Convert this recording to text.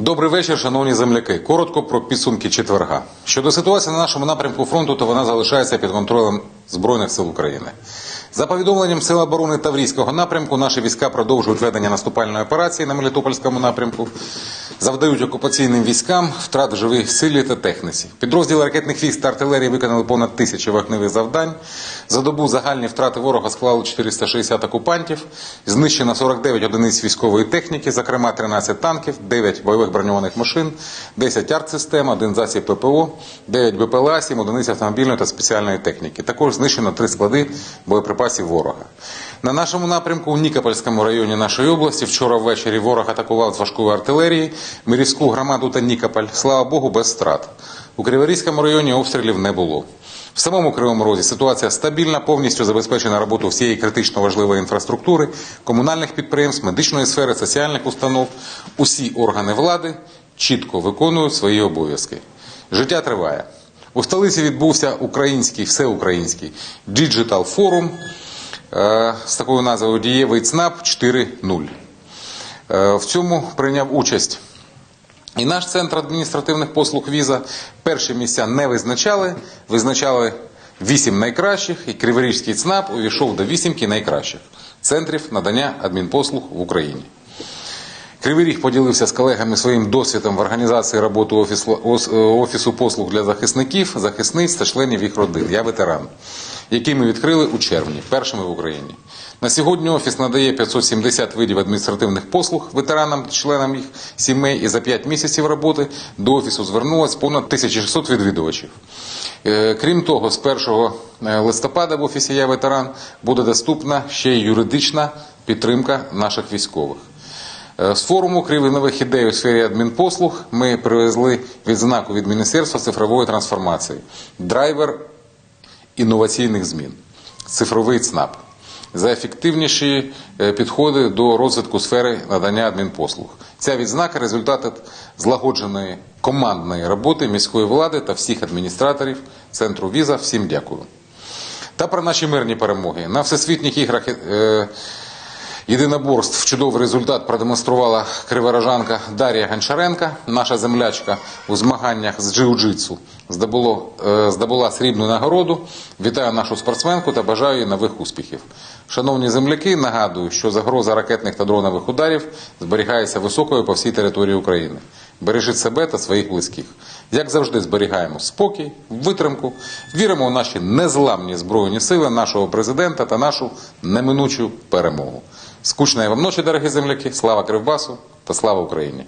Добрий вечір, шановні земляки. Коротко про підсумки четверга. Щодо ситуації на нашому напрямку фронту, то вона залишається під контролем Збройних сил України. За повідомленням Сил оборони Таврійського напрямку, наші війська продовжують ведення наступальної операції на Мелітопольському напрямку, завдають окупаційним військам втрат в живій силі та техніці. Підрозділи ракетних військ та артилерії виконали понад тисячі вогневих завдань. За добу загальні втрати ворога склали 460 окупантів, знищено 49 одиниць військової техніки, зокрема 13 танків, 9 бойових броньованих машин, 10 артсистем, 1 засіб ППО, 9 БПЛА, 7 одиниць автомобільної та спеціальної техніки. Також знищено 3 склади боєприпасів ворога. На нашому напрямку у Нікопольському районі нашої області вчора ввечері ворог атакував з важкої артилерії Мирівську громаду та Нікополь. Слава Богу, без страт. У Криворізькому районі обстрілів не було. В самому Кривому Розі ситуація стабільна, повністю забезпечена роботу всієї критично важливої інфраструктури, комунальних підприємств, медичної сфери, соціальних установ. Усі органи влади чітко виконують свої обов'язки. Життя триває. У столиці відбувся український, всеукраїнський діджитал форум е, з такою назвою Дієвий ЦНАП 4.0. Е, В цьому прийняв участь і наш центр адміністративних послуг віза. Перші місця не визначали, визначали вісім найкращих, і Криворізький ЦНАП увійшов до вісімки найкращих центрів надання адмінпослуг в Україні. Кривий Ріг поділився з колегами своїм досвідом в організації роботи офісу, е, офісу послуг для захисників, захисниць та членів їх родин. Я ветеран, який ми відкрили у червні, першими в Україні. На сьогодні офіс надає 570 видів адміністративних послуг ветеранам членам їх сімей, і за 5 місяців роботи до офісу звернулось понад 1600 відвідувачів. Е, Крім того, з 1 листопада в офісі Я ветеран буде доступна ще й юридична підтримка наших військових. Е, З форуму «Кривий нових ідей у сфері адмінпослуг ми привезли відзнаку від Міністерства цифрової трансформації. Драйвер інноваційних змін. Цифровий ЦНАП. За ефективніші е, підходи до розвитку сфери надання адмінпослуг. Ця відзнака результат злагодженої командної роботи міської влади та всіх адміністраторів центру віза. Всім дякую. Та про наші мирні перемоги. На всесвітніх іграх е, єдиноборств чудовий результат продемонструвала криворожанка Дар'я Гончаренка, наша землячка у змаганнях з джиу-джитсу. Здобуло, е, здобула срібну нагороду. Вітаю нашу спортсменку та бажаю їй нових успіхів. Шановні земляки, нагадую, що загроза ракетних та дронових ударів зберігається високою по всій території України. Бережіть себе та своїх близьких. Як завжди, зберігаємо спокій, витримку, віримо у наші незламні збройні сили, нашого президента та нашу неминучу перемогу. Скучної вам ночі, дорогі земляки, слава Кривбасу та слава Україні!